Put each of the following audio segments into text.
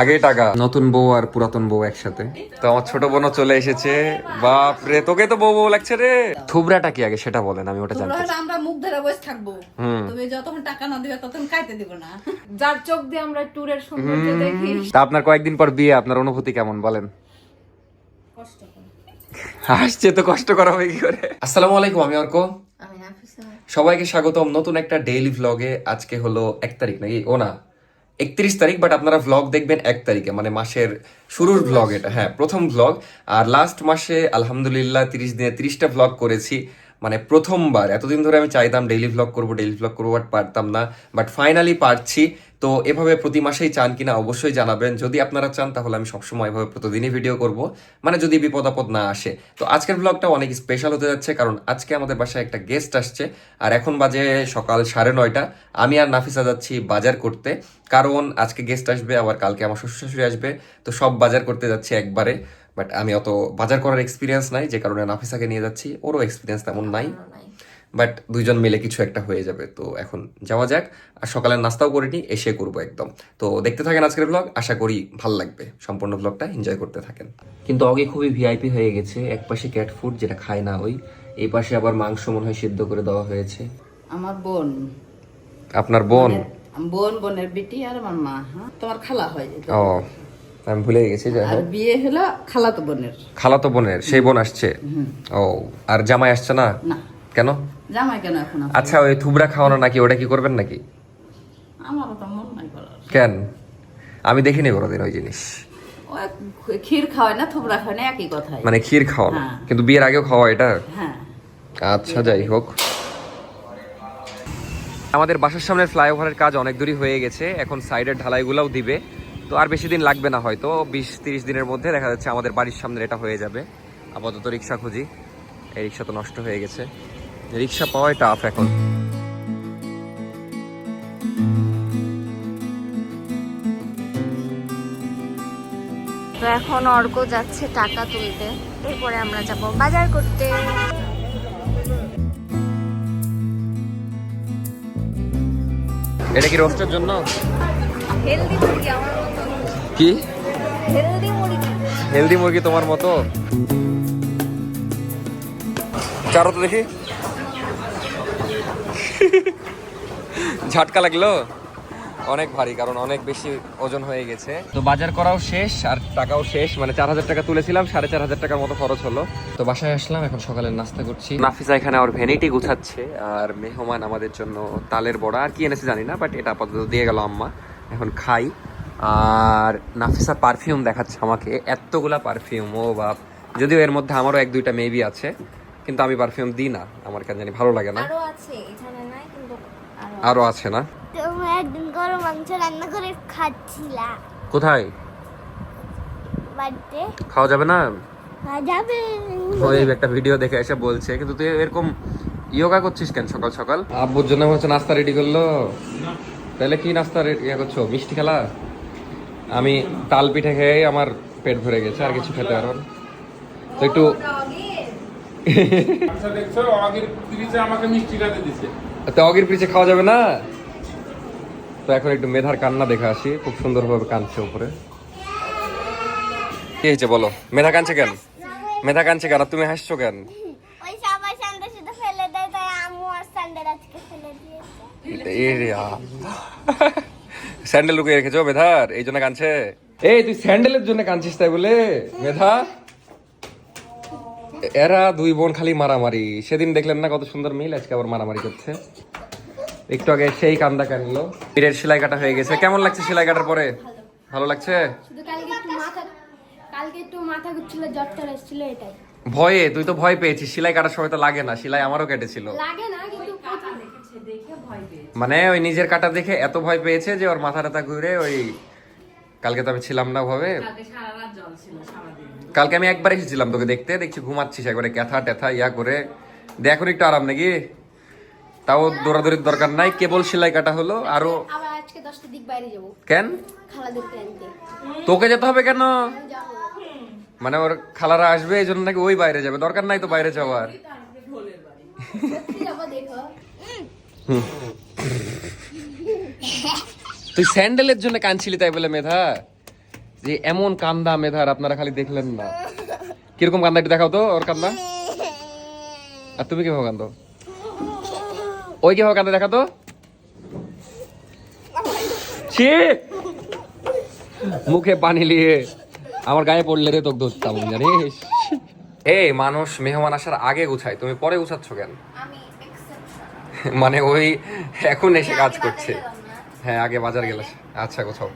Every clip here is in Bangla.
আগে টাকা। নতুন বউ আর পুরাতন বউ একসাথে। তো আমার ছোট বোনও চলে এসেছে। বাপ রে তোকে তো বউ বউ লাগছে রে। থুবরাটা কি আগে? সেটা বলেন আমি ওটা জানতে চাই। আমরা মুখ ধরে বসে থাকব। হুম। তুমি যতক্ষণ টাকা না দিবে ততক্ষণ খাইতে দিব না। যার চোখ দিয়ে আমরা ট্যুরের সৌন্দর্য দেখি। তা আপনার কয়েকদিন পর বিয়ে আপনার অনুভূতি কেমন? বলেন। হাসছে তো কষ্ট করা হবে কি করে? আসসালামু আলাইকুম আমি অর্ক। আমি সবাইকে স্বাগতম। নতুন একটা ডেইলি ভ্লগে আজকে হলো এক তারিখ নাকি? ও না একত্রিশ তারিখ বাট আপনারা ভ্লগ দেখবেন এক তারিখে মানে মাসের শুরুর ভ্লগ এটা। হ্যাঁ প্রথম ভ্লগ আর লাস্ট মাসে আলহামদুলিল্লাহ তিরিশ দিনে তিরিশটা ভ্লগ করেছি। মানে প্রথমবার। এতদিন ধরে আমি চাইতাম ডেইলি ভ্লগ করব ডেইলি ভ্লগ করব বাট পারতাম না। বাট ফাইনালি পারছি। তো এভাবে প্রতি মাসেই চান কিনা অবশ্যই জানাবেন। যদি আপনারা চান, তাহলে আমি সবসময় এভাবে প্রতিদিনই ভিডিও করব। মানে যদি বিপদ আপদ না আসে। তো আজকের ব্লগটা অনেক স্পেশাল হতে যাচ্ছে, কারণ আজকে আমাদের বাসায় একটা গেস্ট আসছে। আর এখন বাজে সকাল সাড়ে নয়টা। আমি আর নাফিসা যাচ্ছি বাজার করতে। কারণ আজকে গেস্ট আসবে, আবার কালকে আমার শ্বশুর শাশুড়ি আসবে। তো সব বাজার করতে যাচ্ছি একবারে। বাট আমি অত বাজার করার এক্সপিরিয়েন্স নাই, যে কারণে নাফিসাকে নিয়ে যাচ্ছি। ওরও এক্সপিরিয়েন্স তেমন নাই। বাট দুইজন মিলে কিছু একটা হয়ে যাবে তো এখন যাওয়া যাক। আর সকালের নাস্তাও করে নিই এসে করব একদম। তো দেখতে থাকেন আজকের ব্লগ আশা করি ভালো লাগবে। সম্পূর্ণ ব্লগটা এনজয় করতে থাকেন। কিন্তু অগে খুবই ভিআইপি হয়ে গেছে এক পাশে ক্যাট ফুড যেটা খায় না ওই এই পাশে আবার মাংস মনে হয় সিদ্ধ করে দেওয়া হয়েছে। আমার বোন। আপনার বোন? বোন বোনের বেটি আর আমার মা হ্যাঁ? তোমার খালা হয় ও আমি ভুলে গেছি যাই আর বিয়ে হলো খালাতো বোনের। খালাতো বোনের সেই বোন আসছে? ও আর জামাই আসছে না? না। কেন? জামাই কেন এখন আচ্ছা ওই থুবড়া খাওয়ানো নাকি ওটা কি করবেন নাকি? আমারও তো মন নাই করার। কেন? আমি দেখিনি কোনোদিন ওই জিনিস। ক্ষীর খাওয়ায় না থুবড়া খাওয়ায় না একই কথাই। মানে ক্ষীর খাওয়ানো? হ্যাঁ। কিন্তু বিয়ের আগেও খাওয়া এটা? হ্যাঁ। আচ্ছা যাই হোক। আমাদের বাসার সামনে ফ্লাইওভারের কাজ অনেক দূরই হয়ে গেছে। এখন সাইডের ঢালাইগুলোও দিবে। তো আর বেশি দিন লাগবে না হয়তো। বিশ তিরিশ দিনের মধ্যে দেখা যাচ্ছে আমাদের বাড়ির সামনে এটা হয়ে যাবে। আপাতত রিক্সা খুঁজি। এই রিক্সা তো নষ্ট হয়ে গেছে। রিক্সা পাওয়াই টাফ এখন। তো এখন অর্ক যাচ্ছে টাকা তুলতে। এরপরে আমরা যাব বাজার করতে। এটা কি রোস্টের জন্য? হেলদি মুরগি আমার মতো। কি? হেলদি মুরগি। হেলদি মুরগি তোমার মতো? চারো তো দেখি। ঝাটকা লাগল? অনেক ভারী, কারণ অনেক বেশি ওজন হয়ে গেছে। তো বাজার করাও শেষ আর টাকাও শেষ মানে চার হাজার টাকা তুলেছিলাম, সাড়ে চার হাজার টাকার মতো খরচ হলো। তো বাসায় আসলাম, এখন সকালের নাস্তা করছি। নাফিসা এখানে ওর ভ্যানিটি গুছাচ্ছে আর মেহমান আমাদের জন্য তালের বড়া। আর কি এনেছে জানি না বাট এটা আপাতত দিয়ে গেল আম্মা। এখন খাই। আর নাফিসা পারফিউম দেখাচ্ছে আমাকে। এতগুলা পারফিউম ও বাপ। যদিও এর মধ্যে আমারও এক দুইটা মেবি আছে। কিন্তু আমি পারফিউম দিই না। আমার কেন জানি ভালো লাগে না। আরও আছে এখানে নাই কিন্তু আরও আরও আছে। না? তোমরা একদিন গরম মাংস রান্না করে খাচ্ছিলা। কোথায়? বাড়িতে। খাওয়া যাবে না? খাওয়া যাবে। ওই একটা ভিডিও দেখে এসে বলছে কিন্তু তুই এরকম ইয়োগা করছিস কেন সকাল সকাল? আব্বুর জন্য হচ্ছে নাস্তা রেডি করল। তাহলে কি নাস্তা রে- ইয়ে করছ মিষ্টি খেলা? আমি তাল পিঠে খেয়ে আমার পেট ভরে গেছে আর কিছু খেতে পারব না। তো একটু তো অগির পিছে খাওয়া যাবে না? তো এখন একটু মেধার কান্না দেখে আসি খুব সুন্দরভাবে কাঁদছে উপরে। কি হয়েছে বলো? মেধা কাঁদছে কেন? মেধা কাঁদছে কেন? তুমি হাসছো কেন। স্যান্ডেল লুকিয়ে রেখেছো মেধার? এই জন্য কাঁদছে? এই তুই স্যান্ডেলের জন্য কাঁদছিস তাই বলে মেধা? এরা দুই বোন খালি মারামারি। সেদিন দেখলেন না কত সুন্দর মিল? আজকে আবার মারামারি করছে। একটু আগে সেই কান্দা কানলো। পিঠের সেলাই কাটা হয়ে গেছে। কেমন লাগছে সেলাই কাটার পরে? ভালো লাগছে? ভয়ে? তুই তো ভয় পেয়েছিস। সেলাই কাটার সময় তো লাগে না। সেলাই আমারও কেটেছিল। লাগে না কিন্তু মানে ওই নিজের কাটা দেখে এত ভয় পেয়েছে যে ওর মাথা টাথা ঘুরে ওই কালকে তো আমি ছিলাম না ভাবে। কালকে আমি একবার এসেছিলাম তোকে দেখতে দেখছি ঘুমাচ্ছিস একবারে ক্যাথা ট্যাথা ইয়া করে। দেখুন একটু আরাম নাকি? তাও দৌড়াদৌড়ির দরকার নাই কেবল সেলাই কাটা হলো আরও কেন? তোকে যেতে হবে কেন? মানে ওর খালারা আসবে এই জন্য নাকি ওই বাইরে যাবে দরকার নাই তো বাইরে যাওয়ার। দেখো। তুই স্যান্ডেলের জন্য কানছিলি তাই বলে মেধা? যে এমন কান্দা মেধার আপনারা খালি দেখলেন না। কীরকম কান্দা একটু দেখাও তো ওর কান্দা। আর তুমি কীভাবে কান্দো? ওই কীভাবে কান্দা দেখা তো ছি! মুখে পানি নিয়ে আমার গায়ে পড়লে রে তোকে ধরতাম জানিস? এই মানুষ মেহমান আসার আগে গুছায় তুমি পরে গুছাচ্ছ কেন? মানে ওই এখন এসে কাজ করছে। হ্যাঁ আগে বাজার গেলে। আচ্ছা কোথাও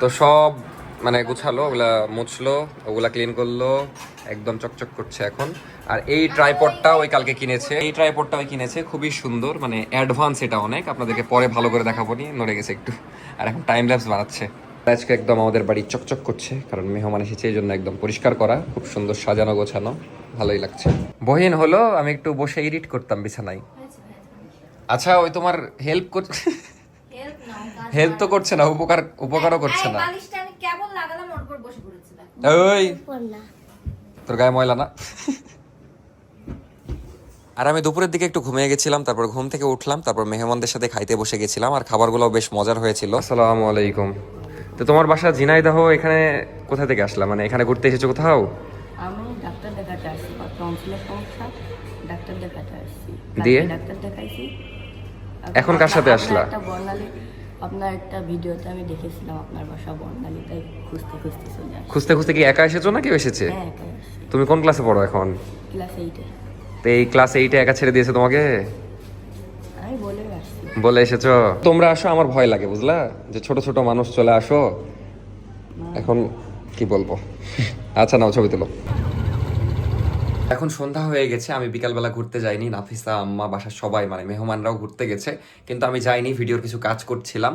তো সব মানে গুছালো, ওগুলা মুছলো, ওগুলা ক্লিন করল, একদম চকচক করছে এখন। আর এই ট্রাইপডটা ওই কালকে কিনেছে। এই ট্রাইপডটা ওই কিনেছে, খুবই সুন্দর মানে অ্যাডভান্স এটা অনেক। আপনাদেরকে পরে ভালো করে দেখাবো নি, নড়ে গেছে একটু। আর এখন টাইম ল্যাপস বানাচ্ছে আজকে একদম আমাদের বাড়ি চকচক করছে, কারণ মেহমান এসেছে, এই জন্য একদম পরিষ্কার করা, খুব সুন্দর সাজানো গোছানো, ভালোই লাগছে। বহিন হলো, আমি একটু বসে এডিট করতাম বিছানায়। আচ্ছা ওই তোমার হেল্প করছে হেল্প তো করছে না উপকার উপকারও করছে না। ওই। তোর গায়ে ময়লা না? আর আমি দুপুরের দিকে একটু ঘুমিয়ে গেছিলাম তারপর ঘুম থেকে উঠলাম তারপর মেহমানদের সাথে খাইতে বসে গেছিলাম আর খাবারগুলো বেশ মজার হয়েছিল। আসসালামু আলাইকুম। তো তোমার বাসা ঝিনাইদহ এখানে কোথা থেকে আসলাম মানে এখানে ঘুরতে এসেছ কোথাও? আমি ডাক্তার দেখাতে আসছি বা টনসিলের সমস্যা ডাক্তার দেখাতে আসছি। দিয়ে? ডাক্তার দেখাইছি। এখন কার সাথে আসলা? একটা বর্ণালী আপনার একটা ভিডিওতে আমি দেখেছিলাম আপনার বাসা বর্ণালী তাই খুঁজতে খুঁজতে চলে খুঁজতে খুঁজতে কি একা এসেছ না কেউ এসেছে? হ্যাঁ একা তুমি কোন ক্লাসে পড়ো এখন? ক্লাস এইটে তো এই ক্লাস এইটে একা ছেড়ে দিয়েছে তোমাকে? আমি বলে আসছি। বলে এসেছ? তোমরা আসো আমার ভয় লাগে বুঝলা? যে ছোট ছোট মানুষ চলে আসো। এখন কি বলব? আচ্ছা নাও ছবি তুলো। এখন সন্ধ্যা হয়ে গেছে, আমি বিকালবেলা ঘুরতে যাইনি। নাফিসা, আম্মা, বাসার সবাই মানে মেহমানরাও ঘুরতে গেছে। কিন্তু আমি যাইনি, ভিডিওর কিছু কাজ করছিলাম।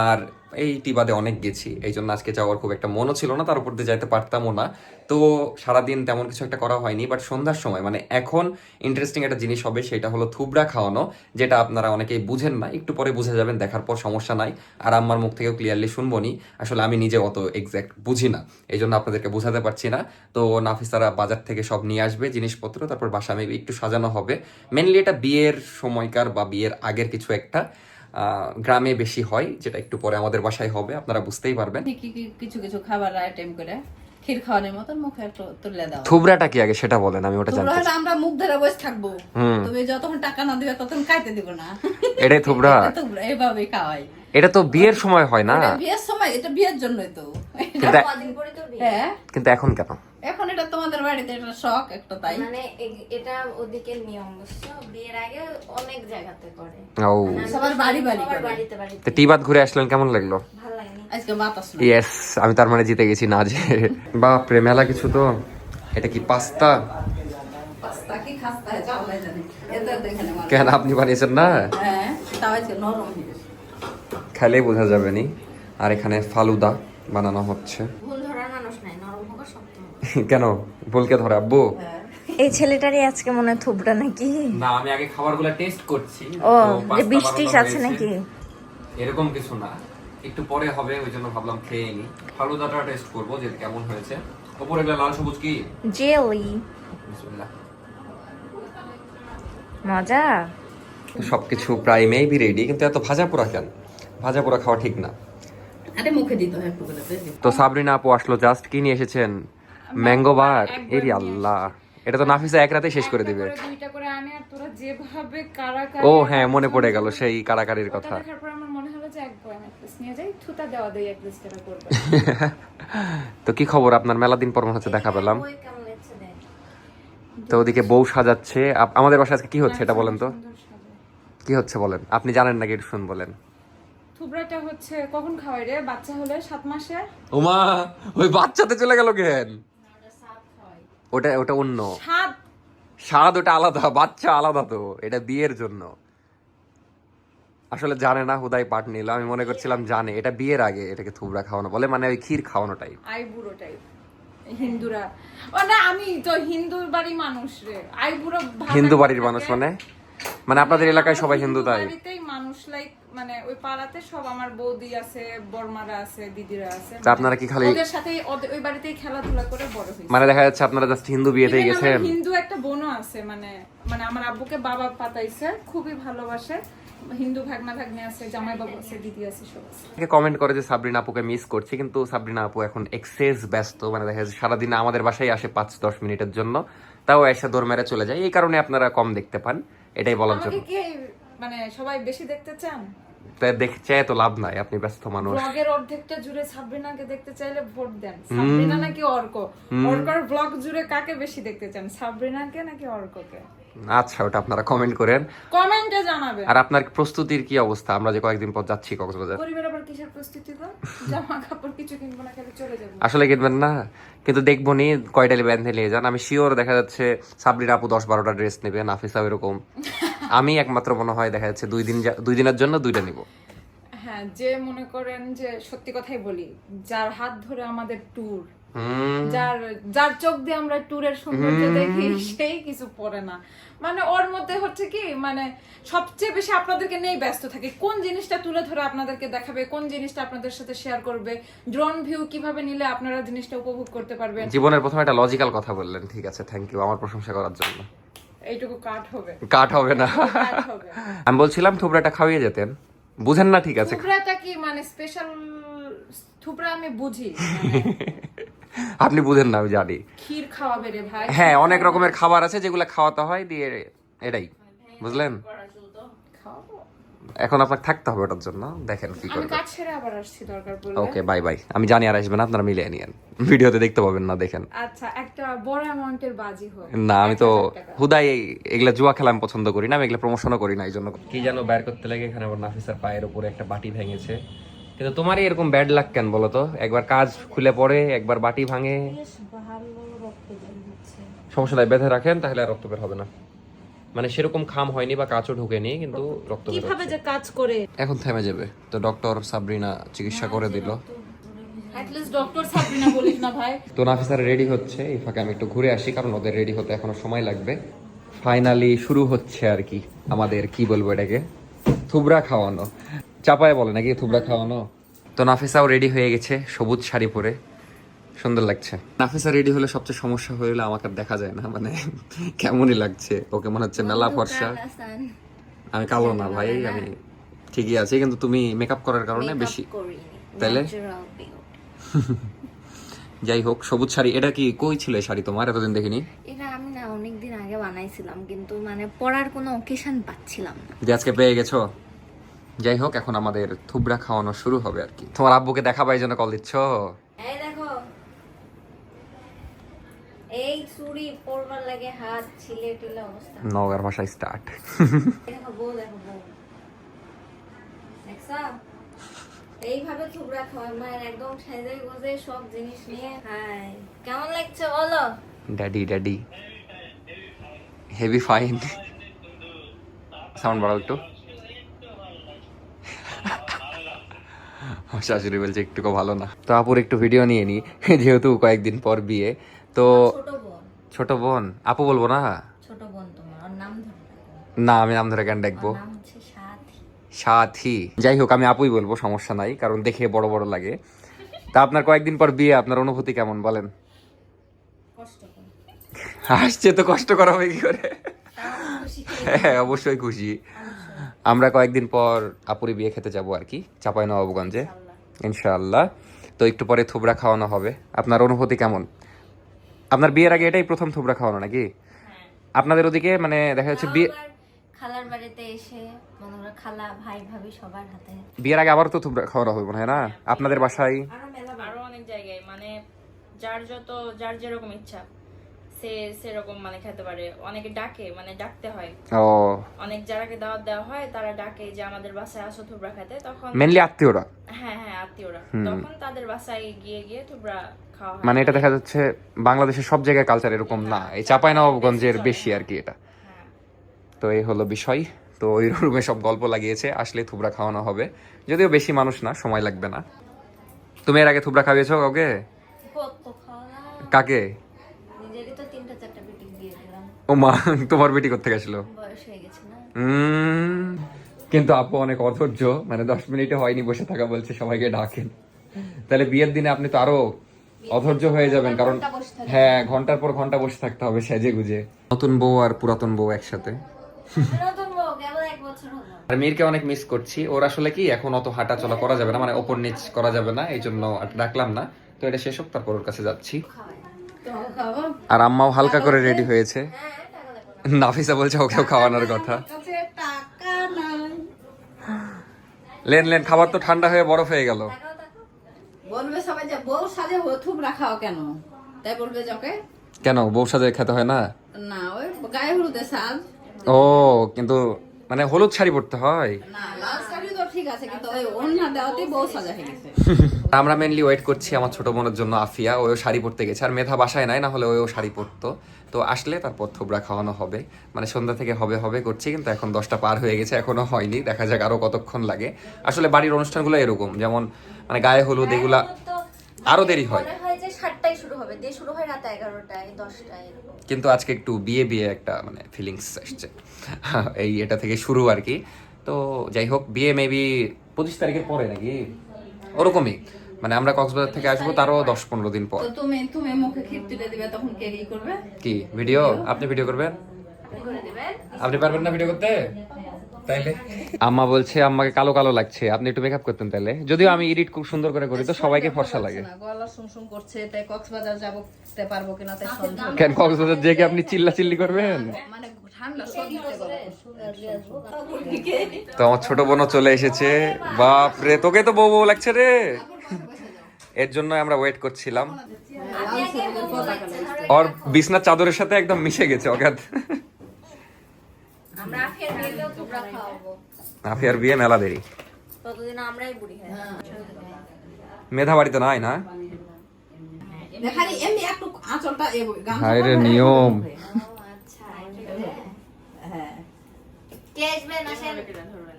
আর এইটি বাদে অনেক গেছি। এই জন্য আজকে যাওয়ার খুব একটা মনও ছিল না, তার উপর দিয়ে যাইতে পারতামও না। তো সারাদিন তেমন কিছু একটা করা হয়নি বাট সন্ধ্যার সময় মানে এখন ইন্টারেস্টিং একটা জিনিস হবে, সেটা হলো থুবড়া খাওয়ানো, যেটা আপনারা অনেকেই বুঝেন না, একটু পরে বুঝে যাবেন, দেখার পর সমস্যা নাই। আর আমার মুখ থেকেও ক্লিয়ারলি শুনব নি আসলে আমি নিজে অত এক্স্যাক্ট বুঝি না এই জন্য আপনাদেরকে বোঝাতে পারছি না। তো নাফিসারা বাজার থেকে সব নিয়ে আসবে, জিনিসপত্র, তারপর বাসা মেবি একটু সাজানো হবে। মেনলি এটা বিয়ের সময়কার বা বিয়ের আগের কিছু একটা। গ্রামে বেশি হয় যেটা একটু পরে আমাদের বাসায় হবে আপনারা বুঝতেই পারবেন। কিছু কিছু খাবার আইটেম করে ক্ষীর খাওয়ানোর মতন মুখে তুলে দাও। থুবড়াটা কি আগে সেটা বলেন আমি ওটা জানতে আমরা মুখ ধরে বসে থাকব। তুমি যতক্ষণ টাকা না দিবে ততক্ষণ খাইতে দিব না। এটাই থুবড়া। তোমরা খাওয়াই। এটা তো বিয়ের সময় হয় না। বিয়ের সময় এটা বিয়ের জন্যই তো। কিন্তু এখন কেন? এখন এটা তোমাদের বাড়িতে এটা শখ একটা তাই? মানে এটা ওদিকের নিয়ম বুঝছ? বিয়ের আগে অনেক জায়গাতে করে। ও। সবার বাড়ি বাড়ি করে। বাড়িতে বাড়িতে। তো টিবাদ ঘুরে আসলেন কেমন লাগল? ভালো লাগেনি। আজকে বাতাস ইয়েস আমি তার মানে জিতে গেছি না যে। বাপরে মেলা কিছু তো। এটা কি পাস্তা? পাস্তা কি খাস্তা হয় চাওলাই জানে। এদের দেখে কেন আপনি বানিয়েছেন না? হ্যাঁ তাও আজকে নরম খেলেই বোঝা যাবে নি। আর এখানে ফালুদা বানানো হচ্ছে। কেন? বলকে ধরে আব্বু। এই ছেলেটারই আজকে মনে থুবড়া নাকি? না আমি আগে খাবারগুলো টেস্ট করছি। ও যে পাস্তা বিষ টিস বানানো আছে নাকি? এরকম কিছু না। একটু পরে হবে ওই জন্য ভাবলাম খেয়ে নি। ফালুদাটা টেস্ট করব যে কেমন হয়েছে। ওপরে এগুলো লাল সবুজ কি? জেলি। মজা? সবকিছু প্রায় মেবি রেডি কিন্তু এত ভাজা পোড়া কেন? ভাজা পোড়া খাওয়া ঠিক না। আরে মুখে দিতে হয় একটু তো সাবরিনা আপু আসলো জাস্ট কি নিয়ে এসেছেন? ম্যাঙ্গো বার এরি আল্লাহ। এটা তো নাফিসা এক রাতে শেষ করে দিবে। দুইটা করে আনে আর তোরা যেভাবে কারাকারি ও হ্যাঁ মনে পড়ে গেল সেই কারাকারির কথা। দেখার আমার মনে হলো যে এক বয়াম নিয়ে যাই থুতা দেওয়া দেই এক পিস করে করবে। তো কি খবর? আপনার মেলা দিন পর মনে হচ্ছে দেখা পেলাম। তো ওদিকে বউ সাজাচ্ছে। আপ- আমাদের বাসায় আজকে কি হচ্ছে এটা বলেন তো? কি হচ্ছে বলেন? আপনি জানেন নাকি একটু শুন বলেন। থুবড়াটা হচ্ছে কখন খাওয়াই রে? বাচ্চা হলে সাত মাসে? ওমা ওই বাচ্চাতে চলে গেল কেন? ওটা ওটা অন্য। সাত? স্বাদ ওটা আলাদা বাচ্চা আলাদা তো এটা বিয়ের জন্য। আসলে জানে না হুদাই পাট নিল আমি মনে করছিলাম জানে এটা বিয়ের আগে এটাকে থুবড়া খাওয়ানো বলে মানে ওই ক্ষীর খাওয়ানো টাইপ আই বুড়ো টাইপ হিন্দুরা। ও না আমি তো হিন্দু বাড়ি মানুষ রে আই বুড়ো হিন্দু বাড়ির মানুষ মানে? মানে আপনাদের এলাকায় সবাই হিন্দু তাই? মানুষ লাইক মানে ওই পাড়াতে সব আমার বৌদি আছে বর্মারা আছে দিদিরা আছে। আপনারা কি খালি- ওদের ওদের- ওই বাড়িতেই খেলাধুলা করে বড় হয়েছে। মানে দেখা যাচ্ছে আপনারা জাস্ট হিন্দু বিয়েতেই গেছেন? হিন্দু একটা বোনও আছে মানে মানে আমার আব্বুকে বাবা পাতাইছে খুবই ভালোবাসে। হিন্দু ভাগনা ভাগ্নে আছে জামাই বাবু আছে দিদি আছে সব আছে। কমেন্ট করে যে সাবরিনা আপুকে মিস করছি কিন্তু সাবরিনা আপু এখন এক্সেস ব্যস্ত মানে দেখা যাচ্ছে সারাদিন আমাদের বাসায় আসে পাঁচ দশ মিনিটের জন্য তাও এসে দৌড় মেরে চলে যায়। এই কারণে আপনারা কম দেখতে পান। এটাই বলার জন্য। মানে সবাই বেশি দেখতে চান? তাই দেখ চাই তো লাভ নাই আপনি ব্যস্ত মানুষ। ব্লগের অর্ধেকটা জুড়ে সাবরিনাকে দেখতে চাইলে ভোট দেন। সাবরিনা নাকি অর্ক? অর্কর ব্লগ জুড়ে কাকে বেশি দেখতে চান সাবরিনাকে নাকি অর্ককে? আচ্ছা ওটা আপনারা কমেন্ট করেন। কমেন্টে জানাবেন। আর আপনার প্রস্তুতির কি অবস্থা? আমরা যে কয়েকদিন পর যাচ্ছি কক্সবাজার। গরিবের আবার কিসের প্রস্তুতি তো জামা কাপড় কিছু কিনবো না খেলে চলে যাব। আসলে কিনবেন না কিন্তু দেখব নি কয়টালি ব্যান্ডে নিয়ে যান। আমি শিওর দেখা যাচ্ছে সাবরিনা আপু দশ বারোটা ড্রেস নেবে নাফিসা এরকম। আমি একমাত্র মনে হয় দেখা যাচ্ছে দুই দিন যা- দুই দিনের জন্য দুইটা নিব। হ্যাঁ যে মনে করেন যে সত্যি কথাই বলি যার হাত ধরে আমাদের ট্যুর যার যার চোখ দিয়ে আমরা ট্যুরের সৌন্দর্য দেখি সেই কিছু পড়ে না। মানে ওর মধ্যে হচ্ছে কি মানে সবচেয়ে বেশি আপনাদেরকে নিয়েই ব্যস্ত থাকে। কোন জিনিসটা তুলে ধরে আপনাদেরকে দেখাবে কোন জিনিসটা আপনাদের সাথে শেয়ার করবে ড্রোন ভিউ কীভাবে নিলে আপনারা জিনিসটা উপভোগ করতে পারবেন? জীবনের প্রথমে একটা লজিক্যাল কথা বললেন ঠিক আছে থ্যাংক ইউ আমার প্রশংসা করার জন্য। এইটুকু কাট হবে। কাট হবে না। আমি বলছিলাম থুবড়াটা খাওয়িয়ে যেতেন। বুঝেন না ঠিক আছে। থুবড়াটা কি মানে স্পেশাল থুবড়া আমি বুঝি। আপনি বুঝেন না আমি জানি। ক্ষীর খাওয়াবে রে ভাই। হ্যাঁ অনেক রকমের খাবার আছে যেগুলো খাওয়াতে হয় দিয়ে এটাই। বুঝলেন? এখন আপনাকে থাকতে হবে ওটার জন্য দেখেন কি আমি করবেন কাজ সেরে আবার আসছি দরকার পড়লে। ওকে বাই বাই আমি জানি আর আসবেন আপনারা মিলিয়ে নিয়েন। ভিডিওতে দেখতে পাবেন না দেখেন। আচ্ছা একটা বড় অ্যামাউন্টের বাজি হোক। না আমি তো হুদাই এগুলা জুয়া খেলা আমি পছন্দ করি না আমি এগুলা প্রমোশনও করি না এই জন্য কি যেন বের করতে লাগে এখানে আবার নাফিসার পায়ের উপরে একটা বাটি ভেঙেছে। কিন্তু তোমারই এরকম ব্যাড লাক কেন বলো তো? একবার কাজ খুলে পড়ে একবার বাটি ভাঙে। সমস্যা নাই বেঁধে রাখেন তাহলে আর রক্ত বের হবে না। মানে সেরকম খাম হয়নি বা কাঁচও ঢুকেনি কিন্তু রক্ত কীভাবে যে কাজ করে? এখন থেমে যাবে। তো ডক্টর সাবরিনা চিকিৎসা করে দিল। অ্যাটলিস্ট ডক্টর সাবরিনা বলিস না ভাই। তো নাফিসার রেডি হচ্ছে এই ফাঁকে আমি একটু ঘুরে আসি কারণ ওদের রেডি হতে এখনও সময় লাগবে। ফাইনালি শুরু হচ্ছে আর কি আমাদের কি বলব এটাকে? থুবরা খাওয়ানো। চাপায় বলে নাকি থুবড়া খাওয়ানো? তো নাফিসাও রেডি হয়ে গেছে সবুজ শাড়ি পরে। সুন্দর লাগছে। নাফিসা রেডি হলে সবচেয়ে সমস্যা হয়ে হলে আমাকে আর দেখা যায় না মানে কেমনই লাগছে? ওকে মনে হচ্ছে মেলা ফর্সা। আমি কালো না ভাই আমি ঠিকই আছি কিন্তু তুমি মেকআপ করার কারণে বেশি তাইলে? যাই হোক সবুজ শাড়ি এটা কি কই ছিল এই শাড়ি তোমার? এতদিন দেখিনি। এটা আমি না অনেকদিন আগে বানাইছিলাম কিন্তু মানে পড়ার কোনো অকেশন পাচ্ছিলাম না। যে আজকে পেয়ে গেছো? যাই হোক এখন আমাদের থুবড়া খাওয়ানো শুরু হবে আর কি। তোমার আব্বুকে দেখাবা এই জন্য কল দিচ্ছ? এই দেখো। এই চুড়ি পরবার লাগে হাত ছিলে টিলে অবস্থা। নগর ভাষা স্টার্ট দেখো বউ দেখো বউ। দেখছা? এইভাবে থুবড়া মায়ের একদম গোজে সব জিনিস নিয়ে কেমন লাগছে বলো? Daddy daddy heavy fine sound বাড়াও একটু। শাশুড়ি বলছে একটুকু ভালো না। তো আপুর একটু ভিডিও নিয়ে নি যেহেতু কয়েকদিন পর বিয়ে। তো ছোট বোন। আপু বলব না? ছোট বোন তোমার নাম না আমি নাম ধরে কেন ডাকবো সাথী। সাথী। যাই হোক আমি আপুই বলব সমস্যা নাই কারণ দেখে বড় বড় লাগে। তা আপনার কয়েকদিন পর বিয়ে আপনার অনুভূতি কেমন বলেন? আসছে তো কষ্ট করা হবে কি করে? হ্যাঁ অবশ্যই খুশি। আমরা কয়েকদিন পর আপুরি বিয়ে খেতে যাব আর কি চাপাই নবাবগঞ্জে ইনশাআল্লাহ। তো একটু পরে থুবড়া খাওয়ানো হবে। আপনার অনুভূতি কেমন? আপনার বিয়ের আগে এটাই প্রথম থুবড়া খাওয়ানো নাকি? আপনাদের ওদিকে মানে দেখা যাচ্ছে বিয়ে খালার বাড়িতে এসে খালা ভাই ভাবি সবার হাতে। বিয়ের আগে আবার তো থুবড়া খাওয়ানো হবে মনে হয় না? আপনাদের বাসায়? আরও অনেক জায়গায়। মানে যার যত যার যেরকম ইচ্ছা। সে সেরকম মানে খেতে পারে। অনেকে ডাকে মানে ডাকতে হয়। ও। অনেক যারাকে দাওয়াত দেওয়া হয় তারা ডাকে যে আমাদের বাসায় আসো থুবড়া খেতে তখন মেনলি আত্মীয়রা? হ্যাঁ হ্যাঁ আত্মীয়রা। তখন তাদের বাসায় গিয়ে গিয়ে থুবড়া খাওয়া মানে এটা দেখা যাচ্ছে বাংলাদেশের সব জায়গায় কালচার এরকম না। এই চাপাই নবাবগঞ্জের বেশি আর কি এটা। হ্যাঁ। তো এই হলো বিষয়। তো ওই রুমে সব গল্প লাগিয়েছে আসলে থুবড়া খাওয়ানো হবে। যদিও বেশি মানুষ না সময় লাগবে না। তুমি এর আগে থুবড়া খাইয়েছো কাউকে? কাকে নিজেরই তো তিনটা চারটা বেটি দিয়ে দিলাম ও মা তোমার বেটি করতে গেছিল বয়স হয়ে গেছে না। কিন্তু আপু অনেক অধৈর্য মানে দশ মিনিটে হয়নি বসে থাকা বলছে সবাইকে ডাকেন। তাহলে বিয়ের দিনে আপনি তো আরও অধৈর্য হয়ে যাবেন কারণ হ্যাঁ ঘণ্টার পর ঘণ্টা বসে থাকতে হবে সেজে গুজে। নতুন বউ আর পুরাতন বউ একসাথে। আর মীরকে অনেক মিস করছি। ওর আসলে কি এখন অত হাঁটা চলা করা যাবে না মানে ওপর নিচ করা যাবে না এই জন্য ডাকলাম না। তো এটা শেষ হোক তারপর ওর কাছে যাচ্ছি। আর আম্মাও হালকা করে রেডি হয়েছে। নাফিসা বলছে ওকেও খাওয়ানোর কথা। লেন লেন খাবার তো ঠান্ডা হয়ে বরফ হয়ে গেল। বলবে সবাই যে বউ সাজে হথুম রাখাও কেন? তাই বলবে যকে কেন? বউ সাজে খেতে হয় না? না ওই গায়ে হলুদে সাজ। ও কিন্তু মানে হলুদ শাড়ি পরতে হয়। না লাল শাড়ি ঠিক আছে কিন্তু ওই বউ সাজা হয়ে গেছে। আমরা মেনলি ওয়েট করছি আমার ছোট বোনের জন্য আফিয়া ওও শাড়ি পরতে গেছে আর মেধা বাসায় নাই না হলে ওও শাড়ি পরতো। তো আসলে তারপর থোবরা খাওয়ানো হবে। মানে সন্ধ্যা থেকে হবে হবে করছি কিন্তু এখন দশটা পার হয়ে গেছে এখনও হয়নি দেখা যাক আরও কতক্ষণ লাগে। আসলে বাড়ির অনুষ্ঠানগুলো এরকম যেমন মানে গায়ে হলুদ এগুলা তো আরও দেরি হয়। মনে হয় যে সাতটায় শুরু হবে দিয়ে শুরু হয় রাত এগারোটায় দশটায় কিন্তু আজকে একটু বিয়ে বিয়ে একটা মানে ফিলিংস আসছে। এই এটা থেকে শুরু আর কি। তো যাই হোক বিয়ে মেবি পঁচিশ তারিখের পরে নাকি? ওরকমই। মানে আমরা কক্সবাজার থেকে আসব তারও দশ পনেরো দিন পর। তো তুমি তুমি মুখে ক্ষীর তুলে দিবে তখন কে কি করবে? কি ভিডিও আপনি ভিডিও করবেন? আপনি পারবেন না ভিডিও করতে? তাইলে? আম্মা বলছে আম্মাকে কালো কালো লাগছে। আপনি একটু মেকআপ করতেন তাইলে। যদিও আমি এডিট খুব সুন্দর করে করি তো সবাইকে ফর্সা লাগে। গলা সুমসুম করছে তাই কক্সবাজার যাব পারব কিনা তাই সন্দেহ কেন কক্সবাজার যে কি আপনি চিল্লা চিল্লি করবেন? মানে তো আমার ছোট বোনও চলে এসেছে। বাপ রে তোকে তো বউ বউ লাগছে রে। এর জন্য আমরা ওয়েট করছিলাম। ওর বিছনার চাদরের সাথে একদম মিশে গেছে অগাধ। আমরা আফিয়ার বিয়ে মেলা দেরি। বুড়ি মেধা বাড়িতে নাই না? খালি এমনি একটু আঁচলটা এ গামছা হায় রে নিয়ম ও আচ্ছা এটা হ্যাঁ কে আসবেন আসেন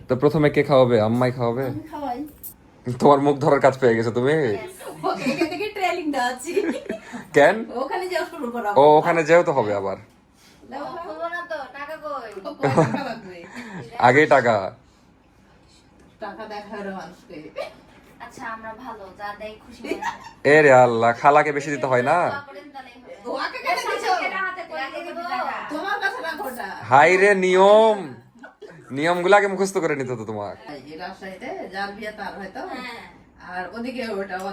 তো প্রথমে কে খাওয়াবে? আম্মাই খাওয়াবে? তোমার মুখ ধরার কাজ পেয়ে গেছে তুমি? কেন? ও ওখানে যেও তো হবে আবার। তো টাকা কই? আগেই টাকা। টাকা দেখা মানুষকে। আচ্ছা আমরা ভালো যা দেয় খুশি এ রে আল্লাহ খালাকে বেশি দিতে হয় না? হাই রে নিয়ম। নিয়মগুলাকে মুখস্থ করে নিতে তো। তোমার হ্যাঁ।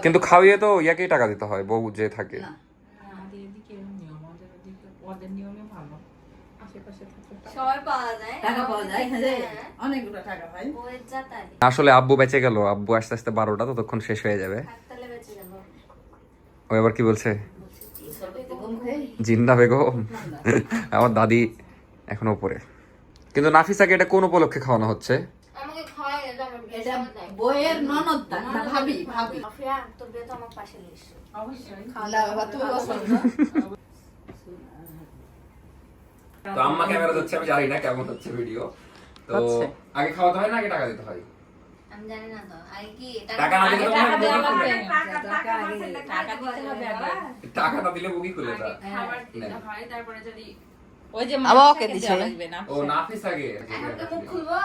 কিন্তু খাওয়িয়ে তো ইয়াকেই টাকা দিতে হয় বউ যে থাকে। না। সবাই পাওয়া যায়। টাকা পাওয়া যায় হ্যাঁ। আসলে আব্বু বেঁচে গেল। আব্বু আস্তে আস্তে বারোটা ততক্ষণ শেষ হয়ে যাবে। ও এবার কি বলছে? জিন্দা বেগম? আমার দাদি এখনও উপরে কিন্তু নাফিসাকে এটা কোন উপলক্ষে খাওয়ানো হচ্ছে? তা, আম্মা ক্যামেরা আমি জানি না কেমন হচ্ছে ভিডিও তো আগে খাওয়াতে হয় না আগে টাকা দিতে হয়? আমি জানি না তো। আগে কি টাকা না দিলে বগি খুলে। টাকা দিতে হবে টাকা না দিলে বগি খুলে তা ওই যে আবার ওকে দিছে। ও নাফিস আগে এখন তো মুখ খুলবো?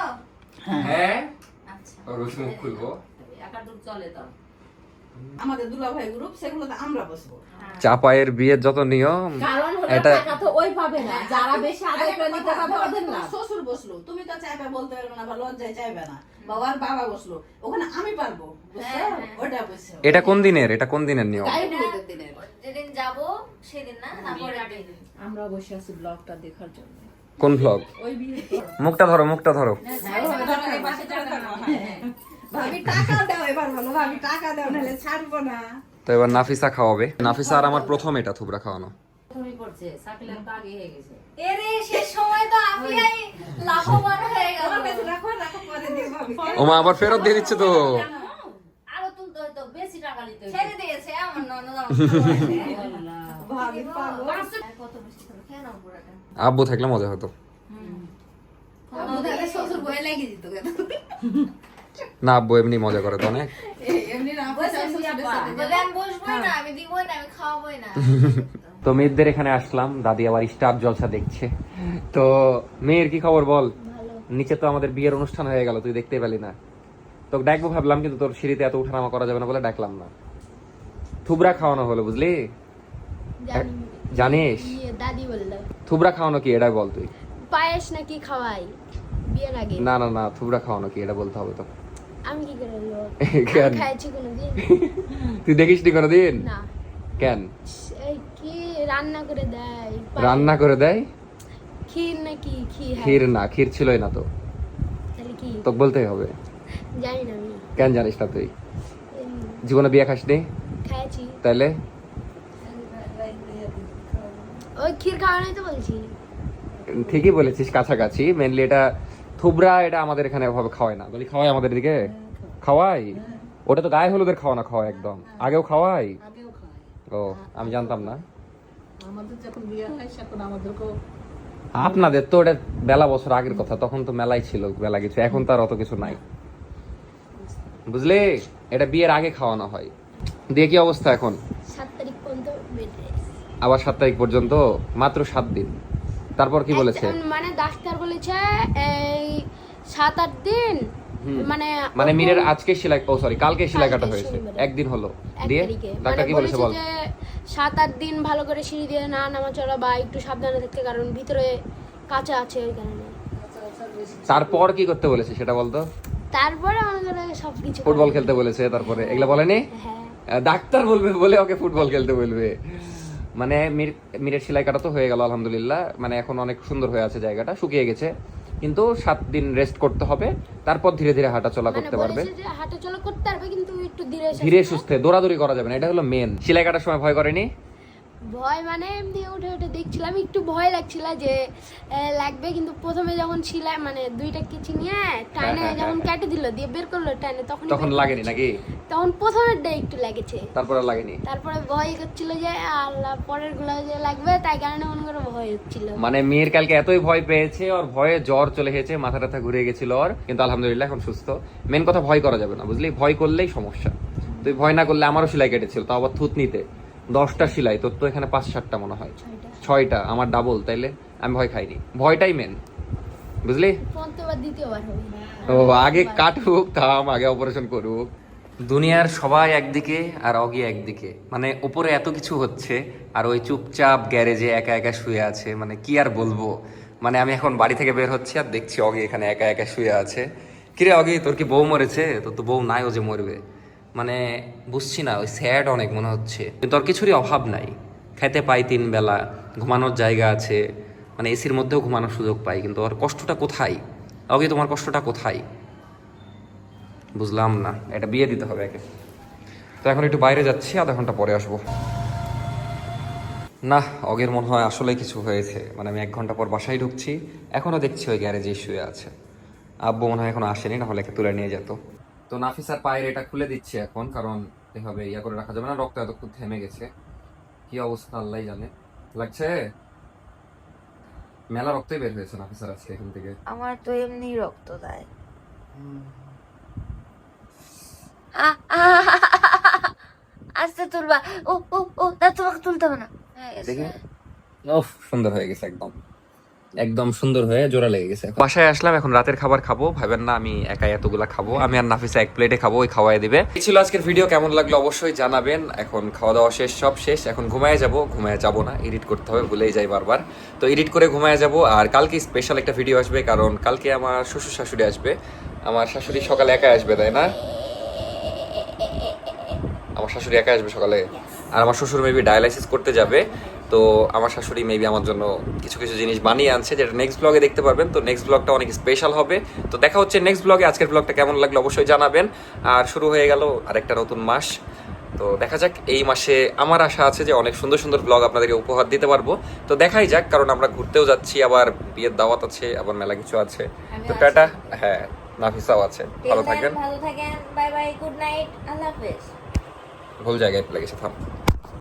হ্যাঁ। আচ্ছা। ওর রোজ মুখ খুলবো। আমাদের দুলাভাই গ্রুপ সেগুলোতে আমরা বসবো। চাপায়ের বিয়ের যত নিয়ম কারণ হলো এটা টাকা তো ওই পাবে না। যারা বেশি আদায় করে নিতে পারবে ওদের না শ্বশুর বসল। তুমি তো চাইবে বলতে পারবে না বা লজ্জায় চাইবে না। বাবার বাবা বসল। ওখানে আমি পারব ওটা বুঝছ। এটা কোন দিনের? এটা কোন দিনের নিয়ম? যেদিন যাব সেদিন না? তারপরে আমরা বসে আছি ব্লগটা দেখার জন্য। কোন ভ্লগ মুখটা ধরো মুখটা ধরো। ভাবি টাকা দাও এবার বলো ভাবি টাকা দাও নাহলে ছাড়বো না। তো এবার নাফিসা খাওয়াবে। নাফিসা আর আমার প্রথম এটা থুবরা খাওয়ানো। তো আফিয়াই হয়ে গেল ওমা আবার ফেরত দিয়ে দিচ্ছে তো। আব্বু থাকলে মজা হতো। না আব্বু এমনি মজা করে তো অনেক। এমনি না আমি বসবোই না আমি দিবই না আমি খাওয়াবোই না। তো মেয়েদের এখানে আসলাম দাদি আবার স্টার জলসা দেখছে। তো মেয়ের কি খবর বল? নিচে তো আমাদের বিয়ের অনুষ্ঠান হয়ে গেল তুই দেখতে পেলি না। তো ডাকবো ভাবলাম কিন্তু তোর সিঁড়িতে এত উঠানামা করা যাবে না বলে ডাকলাম না। থুবরা খাওয়ানো হলো বুঝলি? জানি। জানিস? ইয়ে থুবরা খাওয়ানো কি? এটা বল তুই। পায়েস নাকি খাওয়াই? বিয়ের আগে। না না না থুবরা খাওয়ানো কি? এটা বলতে হবে তো আমি কি করে কেন? আমি খাইছি কোনোদিন। তুই দেখিস নি। কোনোদিন কেন রান্না করে দেয় রান্না করে দেয়? ক্ষীর নাকি ক্ষীর হ্যাঁ। ক্ষীর না ক্ষীর ছিলই না তো। তাহলে কি? তো বলতেই হবে। জানি না আমি। কেন জানিস না তুই? জীবনে বিয়ে খাসনি? খাইছি। তাইলে ওই ক্ষীর খাওয়া নাই তো বলছি। ঠিকই বলেছিস কাছাকাছি। মেনলি এটা থুবরা এটা আমাদের এখানে ওভাবে খাওয়ায় না। বলি খাওয়াই আমাদের দিকে খাওয়াই ওটা তো গায়ে হলুদের খাওয়ানো খাওয়া একদম। আগেও খাওয়াই ও আমি জানতাম না। আমাদের যখন বিয়ে হয় তখন আমাদেরকেও আপনাদের তো ওটা বেলা বছর আগের কথা তখন তো মেলাই ছিল বেলা কিছু এখন তো আর অত কিছু নাই। বুঝলি? এটা বিয়ের আগে খাওয়ানো হয়। দিয়ে কি অবস্থা এখন? তারিখ পর্যন্ত আবার সাত তারিখ পর্যন্ত? মাত্র সাত দিন। তারপর কি বলেছে? মানে ডাক্তার বলেছে এই সাত আট দিন মানে মানে মিরের আজকে সেলাই ও সরি কালকে সেলাই কাটা হয়েছে। একদিন হলো। দিয়ে ডাক্তার মানে কি বলেছে বল? সাত আট দিন ভালো করে সিঁড়ি দিয়ে না নামা চলা বা একটু সাবধানে থাকতে কারণ ভিতরে কাঁচা আছে ওই কারণে। তারপর কি করতে বলেছে সেটা বলতো? তারপরে আমাদের সবকিছু ফুটবল খেলতে বলেছে তারপরে। এগুলো বলেনি? হ্যাঁ। ডাক্তার বলবে বলে ওকে ফুটবল খেলতে বলবে। মানে মির- মিরের সেলাই কাটা তো হয়ে গেল আলহামদুলিল্লাহ। মানে এখন অনেক সুন্দর হয়ে আছে জায়গাটা শুকিয়ে গেছে। কিন্তু সাত দিন রেস্ট করতে হবে তারপর ধীরে ধীরে হাঁটা চলা মানে করতে পারবে হাঁটাচলা হাঁটা চলা করতে পারবে কিন্তু একটু ধীরে ধীরে সুস্থে। সুস্থে দৌড়াদৌড়ি করা যাবে না এটা হলো মেন সেলাই কাটার সময় ভয় করেনি ভয় মানে এমনি উঠে উঠে দেখছিলাম একটু ভয় লাগছিল যে লাগবে কিন্তু প্রথমে যখন ছিলাম মানে দুইটা কিছু নিয়ে টাইনে হ্যাঁ, যখন হ্যাঁ। কেটে দিল দিয়ে বের করল টাইনে তখন তখন লাগেনি নাকি? তখন প্রথমের ডে একটু লেগেছে। তারপর আর লাগেনি? তারপরে ভয় করছিল যে আল্লাহ পরেরগুলো যে লাগবে তাই কারণে মনে করে ভয় হচ্ছিল। মানে মেয়ের কালকে এতই ভয় পেয়েছে ওর ভয়ে জ্বর চলে গেছে মাথা টাথা ঘুরে গেছিল ওর কিন্তু আলহামদুলিল্লাহ এখন সুস্থ। মেন কথা ভয় করা যাবে না বুঝলি? ভয় করলেই সমস্যা। তুই ভয় না করলে আমারও সেলাই কেটেছিল তাও আবার থুতনিতে। দশটা সেলাই তোর তো এখানে পাঁচ সাতটা মনে হয়। ছয়টা। আমার ডাবল তাইলে আমি ভয় খাইনি। ভয়টাই মেন বুঝলি? ও আগে কাটুক থাম আগে অপারেশন করুক। দুনিয়ার সবাই একদিকে আর অগি একদিকে। মানে উপরে এত কিছু হচ্ছে আর ওই চুপচাপ গ্যারেজে একা একা শুয়ে আছে মানে কি আর বলব? মানে আমি এখন বাড়ি থেকে বের হচ্ছি আর দেখছি অগি এখানে একা একা শুয়ে আছে। কিরে অগি তোর কি বউ মরেছে? তোর তো বউ নাই ও যে মরবে। মানে বুঝছি না, ওই স্যাড অনেক মনে হচ্ছে। কিন্তু ওর কিছুরই অভাব নাই। খেতে পাই তিন বেলা, ঘুমানোর জায়গা আছে মানে এসির মধ্যেও ঘুমানোর সুযোগ পাই, কিন্তু ওর কষ্টটা কোথায়? অগি, তোমার কষ্টটা কোথায়? বুঝলাম না, এটা বিয়ে দিতে হবে একে। তো এখন একটু বাইরে যাচ্ছি, আধা ঘণ্টা পরে আসব। না, অগের মনে হয় আসলে কিছু হয়েছে। মানে আমি এক ঘণ্টা পর বাসায় ঢুকছি, এখনও দেখছি ওই গ্যারেজে শুয়ে আছে। আব্বু মনে হয় এখনও আসেনি, না হলে একে তুলে নিয়ে যেত। তো নাফিসার পায়ের এটা খুলে দিচ্ছি এখন কারণ এভাবে ইয়া করে রাখা যাবে না রক্ত এতক্ষণ থেমে গেছে। কি অবস্থা আল্লাহ জানে। লাগছে? মেলা রক্তই বের হয়েছে নাফিসার আজকে এখান থেকে। আমার তো এমনি রক্ত দেয়। আস্তে তুলবা। ও ও ও তা তোমাকে তুলতে হবে না। গেছে। সুন্দর হয়ে গেছে একদম। একদম সুন্দর হয়ে জোড়া লেগে গেছে বাসায় আসলাম, এখন রাতের খাবার খাব। ভাবেন না, আমি একাই এতগুলা খাব। আমি আর নাফিসা এক প্লেটে খাব, ওই খাওয়াই দিবে। এই ছিল আজকের ভিডিও, কেমন লাগল অবশ্যই জানাবেন। এখন খাওয়া দাওয়া শেষ, সব শেষ। এখন ঘুমায় যাব ঘুমায় যাব না, এডিট করতে হবে ভুলেই যাই বারবার। তো এডিট করে ঘুমায় যাব, আর কালকে স্পেশাল একটা ভিডিও আসবে, কারণ কালকে আমার শ্বশুর শাশুড়ি আসবে। আমার শাশুড়ি সকালে একা আসবে, তাই না? আমার শাশুড়ি একা আসবে সকালে? আর আমার শ্বশুর মেবি ডায়ালাইসিস করতে যাবে। তো আমার শাশুড়ি মেবি আমার জন্য কিছু কিছু জিনিস বানিয়ে আনছে যেটা নেক্সট ব্লগে দেখতে পারবেন। তো নেক্সট ব্লগটা অনেক স্পেশাল হবে। তো দেখা হচ্ছে নেক্সট ব্লগে আজকের ব্লগটা কেমন লাগল অবশ্যই জানাবেন। আর শুরু হয়ে গেল আরেকটা নতুন মাস। তো দেখা যাক এই মাসে আমার আশা আছে যে অনেক সুন্দর সুন্দর ব্লগ আপনাদেরকে উপহার দিতে পারব। তো দেখাই যাক কারণ আমরা ঘুরতেও যাচ্ছি আবার বিয়ের দাওয়াত আছে আবার মেলা কিছু আছে। তো টাটা। হ্যাঁ নাফিসাও আছে। ভালো থাকবেন। ভালো থাকেন। বাই বাই গুড নাইট আল্লাহ হাফেজ। ভুল জায়গায় লেগেছে থাম।